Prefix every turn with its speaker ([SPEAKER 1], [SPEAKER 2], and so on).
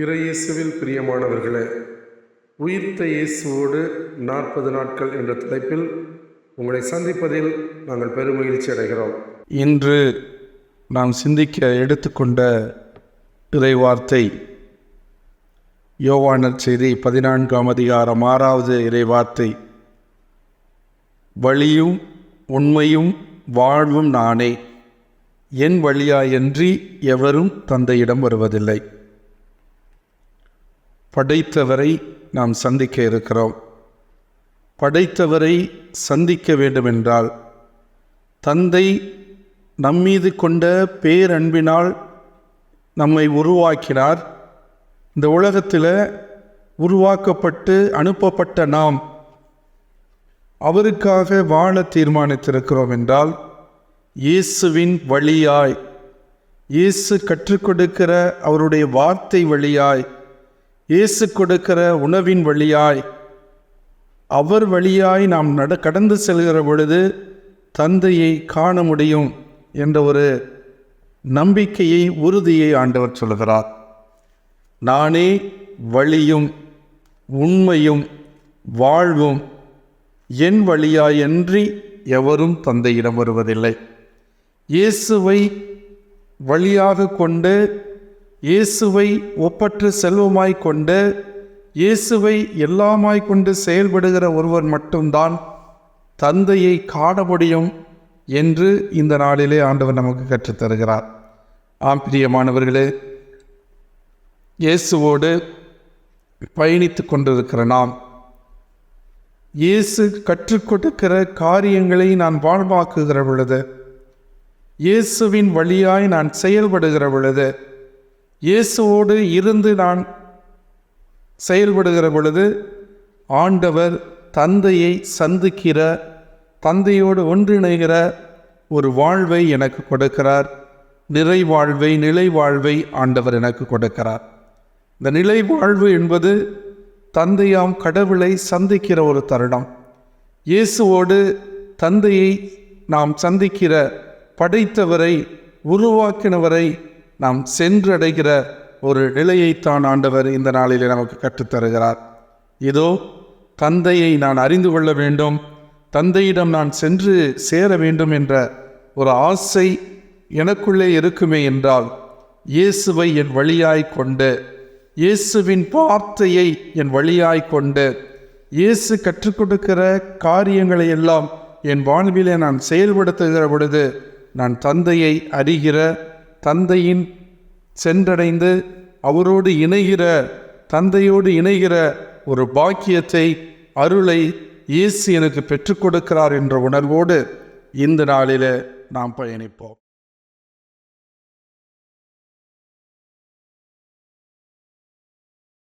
[SPEAKER 1] இறையேசுவில் பிரியமானவர்களே உயிர்த்த இயேசுவோடு நாற்பது நாட்கள் என்ற தலைப்பில் உங்களை சந்திப்பதில் நாங்கள் பெருமகிழ்ச்சி அடைகிறோம்.
[SPEAKER 2] இன்று நாம் சிந்திக்க எடுத்துக்கொண்ட இறைவார்த்தை யோவானர் செய்தி பதினான்காம் அதிகாரம் ஆறாவது இறைவார்த்தை. வழியும் உண்மையும் வாழ்வும் நானே என் வழியாயன்றி எவரும் தந்தையிடம் வருவதில்லை. படைத்தவரை நாம் சந்திக்க இருக்கிறோம். படைத்தவரை சந்திக்க வேண்டுமென்றால் தந்தை நம்மீது கொண்ட பேரன்பினால் நம்மை உருவாக்கினார். இந்த உலகத்தில் உருவாக்கப்பட்டு அனுப்பப்பட்ட நாம் அவருக்காக வாழ தீர்மானித்திருக்கிறோம் என்றால் இயேசுவின் வழியாய் இயேசு கற்றுக் கொடுக்கிற அவருடைய வார்த்தை வழியாய் இயேசு கொடுக்கிற உணவின் வழியாய் அவர் வழியாய் நாம் நட கடந்து செல்கிற பொழுது தந்தையை காண முடியும் என்ற ஒரு நம்பிக்கையை உறுதியை ஆண்டவர் சொல்கிறார் நானே வழியும் உண்மையும் வாழ்வும் என் வழியாயன்றி எவரும் தந்தையிடம் வருவதில்லை. இயேசுவை வழியாக கொண்டு இயேசுவை ஒப்பற்று செல்வமாய் கொண்டு இயேசுவை எல்லாமாய் கொண்டு செயல்படுகிற ஒருவர் மட்டும்தான் தந்தையை காண முடியும் என்று இந்த நாளிலே ஆண்டவர் நமக்கு கற்றுத்தருகிறார் ஆம் பிரியமானவர்களே இயேசுவோடு பயணித்து கொண்டிருக்கிற நாம் இயேசு கற்றுக் கொடுக்கிற காரியங்களை நான் வாழ்வாக்குகிற பொழுது இயேசுவின் வழியாய் நான் செயல்படுகிற பொழுது இயேசுவோடு இருந்து நான் செயல்படுகிற பொழுது ஆண்டவர் தந்தையை சந்திக்கிற தந்தையோடு ஒன்றிணைகிற ஒரு வாழ்வை எனக்கு கொடுக்கிறார். நிறை வாழ்வை நிலை வாழ்வை ஆண்டவர் எனக்கு கொடுக்கிறார். இந்த நிலை வாழ்வு என்பது தந்தையாம் கடவுளை சந்திக்கிற ஒரு தருணம். இயேசுவோடு தந்தையை நாம் சந்திக்கிற படைத்தவரை உருவாக்கினவரை நாம் சென்றடைகிற ஒரு நிலையைத்தான் ஆண்டவர் இந்த நாளில் நமக்கு கற்றுத்தருகிறார். இதோ தந்தையை நான் அறிந்து கொள்ள வேண்டும் தந்தையிடம் நான் சென்று சேர வேண்டும் என்ற ஒரு ஆசை எனக்குள்ளே இருக்குமே என்றால் இயேசுவை என் வழியாய் கொண்டு இயேசுவின் வார்த்தையை என் வழியாய் கொண்டு இயேசு கற்றுக் கொடுக்கிற காரியங்களை எல்லாம் என் வாழ்விலே நான் செயல்படுத்துகிற பொழுது நான் தந்தையை அறிகிற தந்தையின் சென்றடைந்து அவரோடு இணைகிற தந்தையோடு இணைகிற ஒரு பாக்கியத்தை அருளை இயேசு எனக்கு பெற்றுக் கொடுக்கிறார் என்ற உணர்வோடு இந்த நாளில் நாம் பயணிப்போம்.